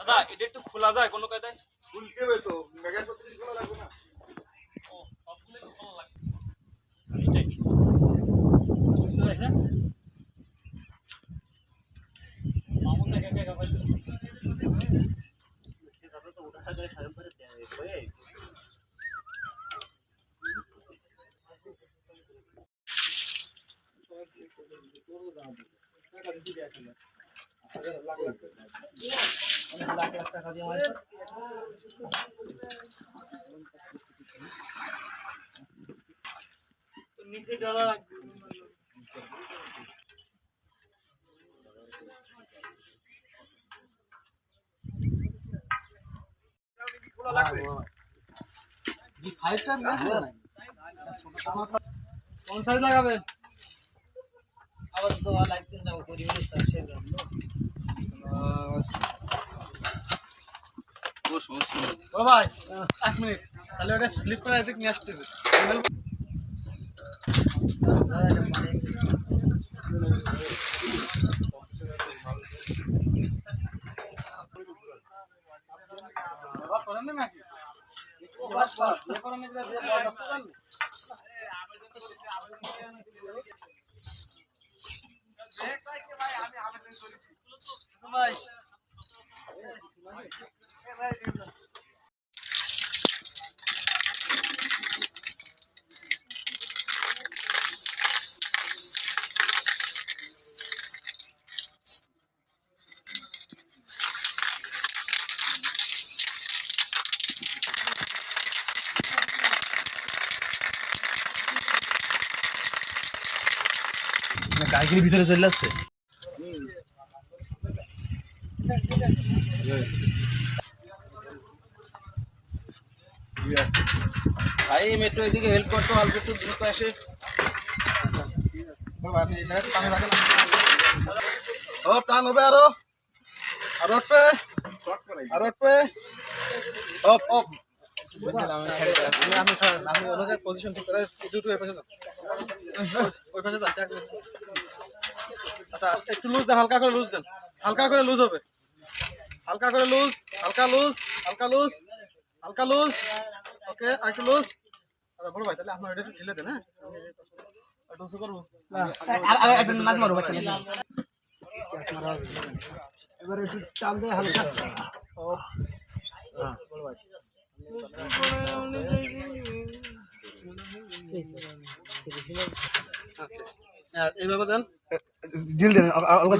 দাদা এটা একটু খোলা যায় কোনো কায়দায়? খুলতে হবে তো মেঘের করতে কিছু খোলা লাগবে না? ও সবগুলো একটু খোলা লাগে মামুন না কাকা কাকা করে ডালা লাগবে লাগবে কোন সাইজ লাগাবে? আবার তো লাগতেছে না পরিবেশ সেই জন্য ও ভাই এক মিনিট। তাহলে ওটা স্লিপ করে এদিক নিয়ে আসতে করেন নাকি? গাড়ির ভিতরে চলে আসছে? হেল্প করতো অল্প একটু দ্রুত আসে। টান হবে আরও। আরও আরও অপ আমি আমি ওনাকে পজিশন ওই পাশে যান, আচ্ছা একটু লুজ দেন হালকা করে লুজ দেন হালকা করে লুজ হবে হালকা করে লুজ হালকা লুজ হালকা লুজ হালকা লুজ ওকে আর একটু লুজ আচ্ছা ভাই তাহলে আপনার এটা ঢিলে দেন হ্যাঁ এবারে একটু চাল দেয় হালকা হ্যাঁ এইভাবে দেন জিল দেন আলগা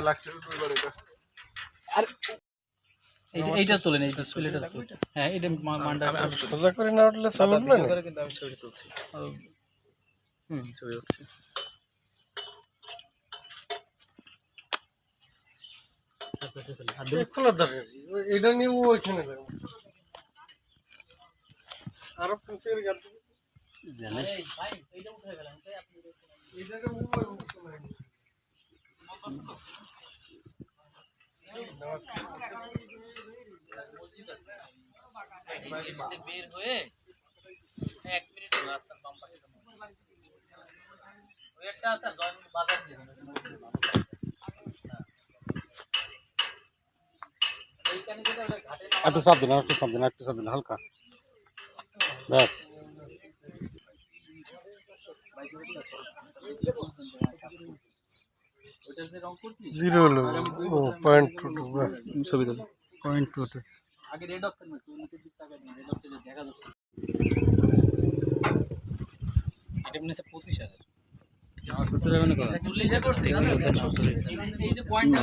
লাগছে এটা এইটা তোলেন এইটা হ্যাঁ এটা মান্ডা সোজা করে না উঠলে সব না আমি হুম খোলা যাবে। এটা নিয়ে ও ওইখানে যাবে। আরও পুষের গাছ ভাই এইটা উঠে গেলাম তাই আপনি এটাকে ও ওই উঠছে না। বের হয়ে এক মিনিট রাস্তার বাম পাশে। একটা আছে একটু চাপ দিন একটু চাপ দিন একটু চাপ দিন হালকা। ব্যাস। জিরো হলো। ও পয়েন্ট টু টু ছবি তুল। পয়েন্ট টু টু আগে রেড অপশন না নিচের দিক টাকা দিন রেড অপশনে দেখা যাচ্ছে এটা মনে হচ্ছে পঁচিশ হাজার পড়তে যাবেন এই যে পয়েন্টটা